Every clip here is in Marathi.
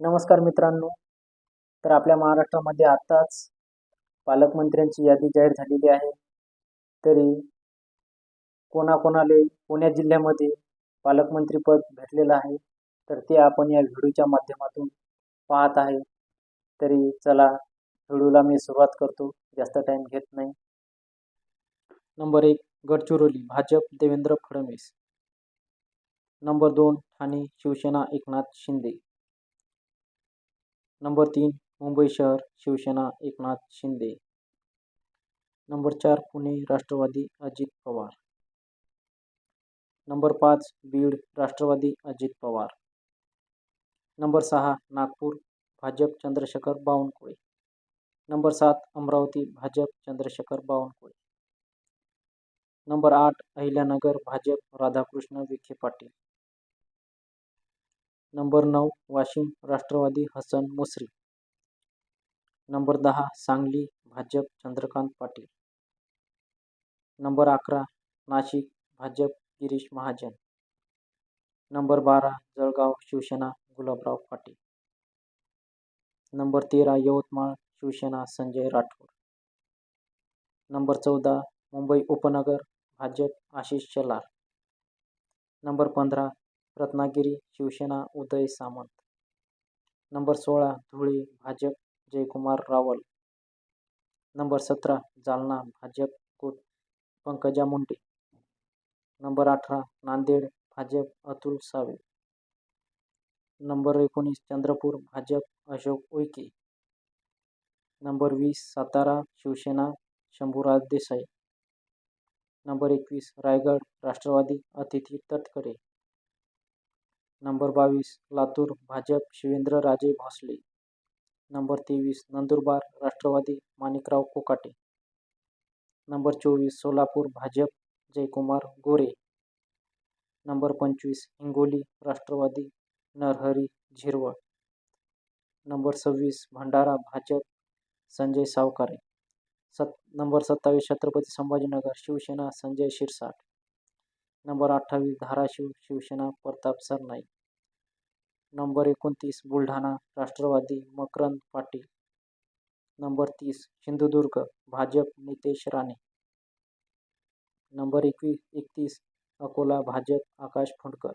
नमस्कार मित्रांनो. तर आपल्या महाराष्ट्रामध्ये आत्ताच पालकमंत्र्यांची यादी जाहीर झालेली आहे. तरी कोणाकोणाले पुणे जिल्ह्यामध्ये पालकमंत्रीपद भेटलेलं आहे तर ते आपण या व्हिडिओच्या माध्यमातून पाहत आहे. तरी चला व्हिडिओला मी सुरुवात करतो. जास्त टाईम घेत नाही. नंबर एक गडचिरोली भाजप देवेंद्र फडणवीस. नंबर दोन ठाणे शिवसेना एकनाथ शिंदे. नंबर तीन मुंबई शहर शिवसेना एकनाथ शिंदे. नंबर चार पुणे राष्ट्रवादी अजित पवार. नंबर पाच बीड राष्ट्रवादी अजित पवार. नंबर सहा नागपूर भाजप चंद्रशेखर बावनकुळे. नंबर सात अमरावती भाजप चंद्रशेखर बावनकुळे. नंबर आठ अहिल्यानगर भाजप राधाकृष्ण विखे पाटील. नंबर नऊ वाशिम राष्ट्रवादी हसन मुसरी नंबर दहा सांगली भाजप चंद्रकांत पाटील. नंबर अकरा नाशिक भाजप गिरीश महाजन. नंबर बारा जळगाव शिवसेना गुलाबराव पाटील. नंबर तेरा यवतमाळ शिवसेना संजय राठोड. नंबर चौदा मुंबई उपनगर भाजप आशिष शेलार. नंबर पंधरा रत्नागिरी शिवसेना उदय सामंत. नंबर सोळा धुळे भाजप जयकुमार रावल. नंबर सतरा जालना भाजप को पंकजा मुंडे. नंबर अठरा नांदेड भाजप अतुल सावे. नंबर एकोणीस चंद्रपूर भाजप अशोक उईके. नंबर वीस सातारा शिवसेना शंभूराज देसाई. नंबर एकवीस रायगड राष्ट्रवादी अतिथी तटकरे. नंबर बावीस लातूर भाजप शिवेंद्रराजे भोसले. नंबर तेवीस नंदुरबार राष्ट्रवादी माणिकराव कोकाटे. नंबर चोवीस सोलापूर भाजप जयकुमार गोरे. नंबर पंचवीस हिंगोली राष्ट्रवादी नरहरी झिरवळ. नंबर सव्वीस भंडारा भाजप संजय सावकारे. सत नंबर सत्तावीस छत्रपती संभाजीनगर शिवसेना संजय शिरसाट. नंबर अठ्ठावीस धाराशिव शिवसेना प्रताप सरनाईक. नंबर एकोणतीस बुलढाणा राष्ट्रवादी मकरंद पाटील. नंबर तीस सिंधुदुर्ग भाजप नितेश राणे. नंबर एकवीस एकतीस अकोला भाजप आकाश फुंडकर.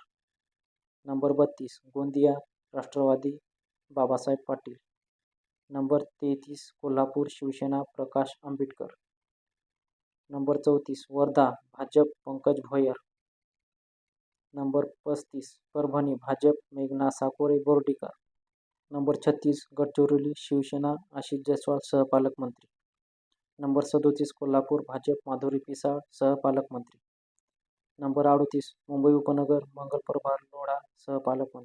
नंबर बत्तीस गोंदिया राष्ट्रवादी बाबासाहेब पाटील. नंबर तेहतीस कोल्हापूर शिवसेना प्रकाश आंबेडकर. नंबर चौतीस वर्धा भाजप पंकज भोयर. नंबर पस्तीस परभणी भाजप मेघना साकोरे बोर्डीकर. नंबर छत्तीस गडचिरोली शिवसेना आशिष जयस्वाल सहपालकमंत्री नंबर सदोतीस कोल्हापूर भाजप माधुरी पिसाळ सहपालकमंत्री नंबर अडोतीस मुंबई उपनगर मंगल प्रभार लोढा सहपालकमंत्री